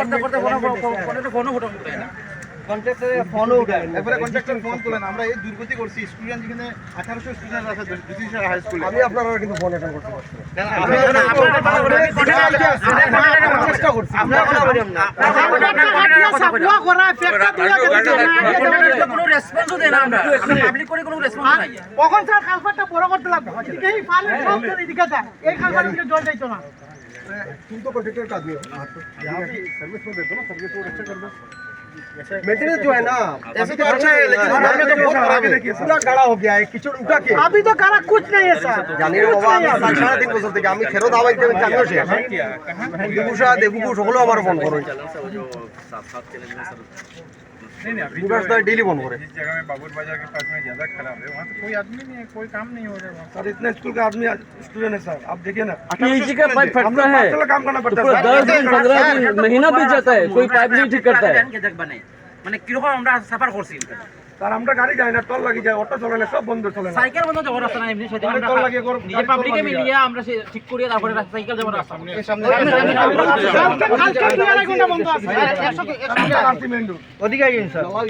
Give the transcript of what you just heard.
করতে করতে ফোনে ফোনে ফটো উঠে না ফোনও উঠায় না। কন্ট্রাক্টর ফোন তোলেন আমরা এই দুর্গতি করছি স্টুডেন্ট যেখানে আঠারোশো স্টুডেন্ট আছে দুশো হাই স্কুলে আমি আপনারা কিন্তু ফোন অ্যাটেন্ড করতে পারছি না। চেষ্টা করছি আমরা কথা বললাম না কোনো রেসপন্সও দেয় না আমরা পাবলিক করে কোনো রেসপন্স নাই কখন স্যার কালপাটটা বড় করতে লাগবে এই পালের সব এদিকে যায় এই কালপাটের দিকে জল যাইতো না तुम तो कॉन्ट्रैक्टर का आदमी हो यहाँ की सर्विस में देते हो ना सर्विस वो अच्छा कर दो मेंटेनेंस जो है ना ऐसे तो अच्छा है लेकिन हमारे में तो बहुत खराब है देखिए पूरा गाड़ा हो गया है कीचड़ उठा के अभी तो करा कुछ नहीं है सर জানি না বাবা আমি সাত সাড়ে তিন বছর থেকে আমি ফেরত আবার দিতে চাকরি শেষ দেবুসা দেবুকু সকলে আমার ফোন করো दिवस तो डेली फोन करे जिस जगह में बाबूर बाजार के पास में ज्यादा खराब है वहाँ तो कोई आदमी नहीं है कोई काम नहीं हो रहा है सर इतना स्कूल का आदमी स्टूडेंट है सर आप देखिए ना पीएचडी का पाइप फटता है चलो काम करना तो पड़ता पूरा है दस दिन पंद्रह दिन महीना बीत जाता है कोई पाइप नहीं ठीक करता है দেখবা নাই মানে কিরকম আমরা সাফার করছি सर আমরা গাড়ি যায় না টল লাগি যায় অটো চলে না সব বন্ধ চলে না সাইকেল বন্ধ যাওয়ার রাস্তা নাই এমনি সেদিন আমরা টল লাগিয়ে করব নিজে পাবলিকে মিলিয়ে আমরা ঠিক করে তারপরে সাইকেল যাওয়ার রাস্তা কালকে কালকে দুই আড়াই ঘণ্টা বন্ধ আছে আরসি মেন্ডু ওদিকে আইন স্যার